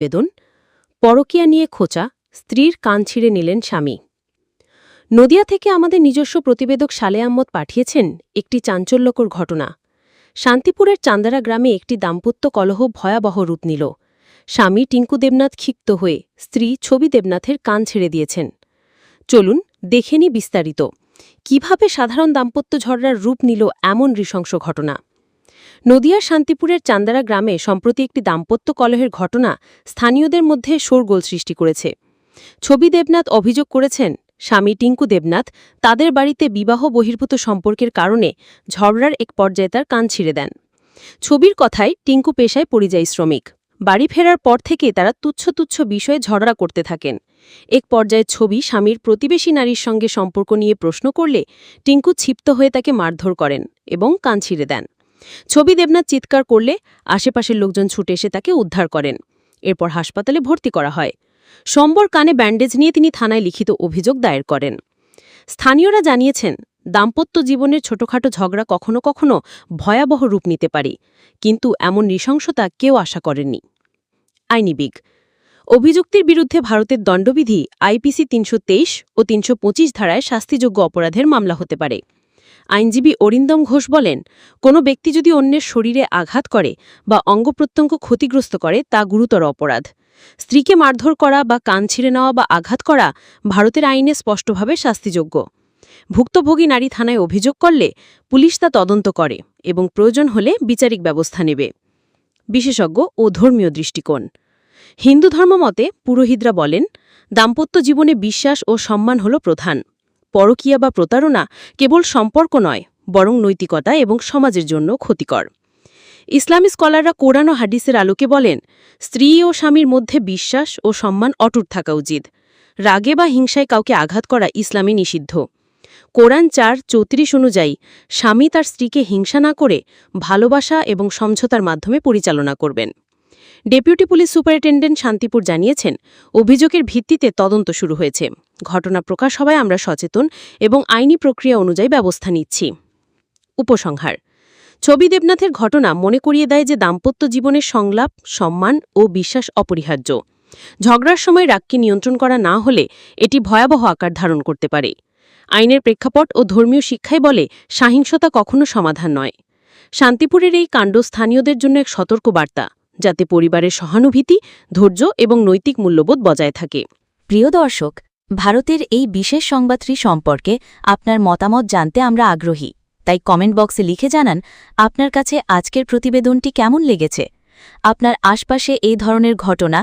বেদন পরকিয়া নিয়ে খোঁচা, স্ত্রীর কান ছিঁড়ে নিলেন স্বামী। নদিয়া থেকে আমাদের নিজস্ব প্রতিবেদক সালে আহমদ পাঠিয়েছেন একটি চাঞ্চল্যকর ঘটনা। শান্তিপুরের চান্দারা গ্রামে একটি দাম্পত্য কলহ ভয়াবহ রূপ নিল। স্বামী টিঙ্কু দেবনাথ ক্ষিপ্ত হয়ে, স্ত্রী ছবি দেবনাথের কান ছেড়ে দিয়েছেন। চলুন দেখেনি বিস্তারিত। কীভাবে সাধারণ দাম্পত্য ঝগড়ার রূপ নিল এমন নৃশংস ঘটনা? নদিয়ার শান্তিপুরের চান্দারা গ্রামে সম্প্রতি একটি দাম্পত্য কলহের ঘটনা স্থানীয়দের মধ্যে শোরগোল সৃষ্টি করেছে। ছবি দেবনাথ অভিযোগ করেছেন, স্বামী টিঙ্কু দেবনাথ তাদের বাড়িতে বিবাহ বহির্ভূত সম্পর্কের কারণে ঝগড়ার এক পর্যায়ে তার কান ছিঁড়ে দেন। ছবির কথায় টিঙ্কু পেশায় পরিযায়ী শ্রমিক। বাড়ি ফেরার পর থেকে তারা তুচ্ছ তুচ্ছ বিষয়ে ঝগড়া করতে থাকেন। এক পর্যায়ে ছবি স্বামীর প্রতিবেশী নারীর সঙ্গে সম্পর্ক নিয়ে প্রশ্ন করলে টিঙ্কু ক্ষিপ্ত হয়ে তাকে মারধর করেন এবং কান ছিঁড়ে দেন। ছবি দেবনাথ চিৎকার করলে আশেপাশের লোকজন ছুটে এসে তাকে উদ্ধার করেন। এরপর হাসপাতালে ভর্তি করা হয়। সম্বর কানে ব্যান্ডেজ নিয়ে তিনি থানায় লিখিত অভিযোগ দায়ের করেন। স্থানীয়রা জানিয়েছেন, দাম্পত্য জীবনের ছোটখাটো ঝগড়া কখনো কখনো ভয়াবহ রূপ নিতে পারে, কিন্তু এমন নৃশংসতা কেউ আশা করেননি। আইনিবিগ। অভিযুক্তির বিরুদ্ধে ভারতের দণ্ডবিধি আইপিসি তিনশো তেইশ ও তিনশো পঁচিশ ধারায় শাস্তিযোগ্য অপরাধের মামলা হতে পারে। আইনজীবী অরিন্দম ঘোষ বলেন, কোনো ব্যক্তি যদি অন্যের শরীরে আঘাত করে বা অঙ্গপ্রত্যঙ্গ ক্ষতিগ্রস্ত করে, তা গুরুতর অপরাধ। স্ত্রীকে মারধর করা বা কান ছিঁড়ে নেওয়া বা আঘাত করা ভারতের আইনে স্পষ্টভাবে শাস্তিযোগ্য। ভুক্তভোগী নারী থানায় অভিযোগ করলে পুলিশ তা তদন্ত করে এবং প্রয়োজন হলে বিচারিক ব্যবস্থা নেবে। বিশেষজ্ঞ ও ধর্মীয় দৃষ্টিকোণ। হিন্দু ধর্ম মতে পুরোহিতরা বলেন, দাম্পত্য জীবনে বিশ্বাস ও সম্মান হল প্রধান। পরকীয়া বা প্রতারণা কেবল সম্পর্ক নয়, বরং নৈতিকতা এবং সমাজের জন্য ক্ষতিকর। ইসলামী স্কলাররা কোরআন ও হাডিসের আলোকে বলেন, স্ত্রী ও স্বামীর মধ্যে বিশ্বাস ও সম্মান অটুট থাকা উচিত। রাগে বা হিংসায় কাউকে আঘাত করা ইসলামী নিষিদ্ধ। কোরআন চার চৌত্রিশ অনুযায়ী, স্বামী তার স্ত্রীকে হিংসা না করে ভালোবাসা এবং সমঝোতার মাধ্যমে পরিচালনা করবেন। ডেপুটি পুলিশ সুপারিনটেন্ডেন্ট শান্তিপুর জানিয়েছেন, অভিযোগের ভিত্তিতে তদন্ত শুরু হয়েছে। ঘটনা প্রকাশ হওয়ায় আমরা সচেতন এবং আইনি প্রক্রিয়া অনুযায়ী ব্যবস্থা নিচ্ছি। উপসংহার, ছবি দেবনাথের ঘটনা মনে করিয়ে দেয় যে দাম্পত্য জীবনের সংলাপ, সম্মান ও বিশ্বাস অপরিহার্য। ঝগড়ার সময় রাগকে নিয়ন্ত্রণ করা না হলে এটি ভয়াবহ আকার ধারণ করতে পারে। আইনের প্রেক্ষাপট ও ধর্মীয় শিক্ষাই বলে সহিংসতা কখনো সমাধান নয়। শান্তিপুরের এই কাণ্ড স্থানীয়দের জন্য এক সতর্ক বার্তা, যাতে পরিবারের সহানুভূতি, ধৈর্য এবং নৈতিক মূল্যবোধ বজায় থাকে। প্রিয় দর্শক ভারতের এই বিশেষ সংবাদটি সম্পর্কে আপনার মতামত জানতে আমরা আগ্রহী, তাই কমেন্ট বক্সে লিখে জানান আপনার কাছে আজকের প্রতিবেদনটি কেমন লেগেছে। আপনার আশপাশে এই ধরনের ঘটনা